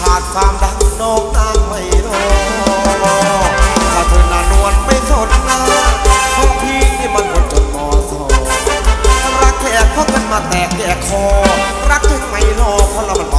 ขาดความรักนอกนางไม่รอถ้าเธอน่านวลไม่สนนะของพี่มันหมดจนมอสอรักแทกเพราะกันมาแตกแก่คอ รักถึงไม่รอเพราะเรามัน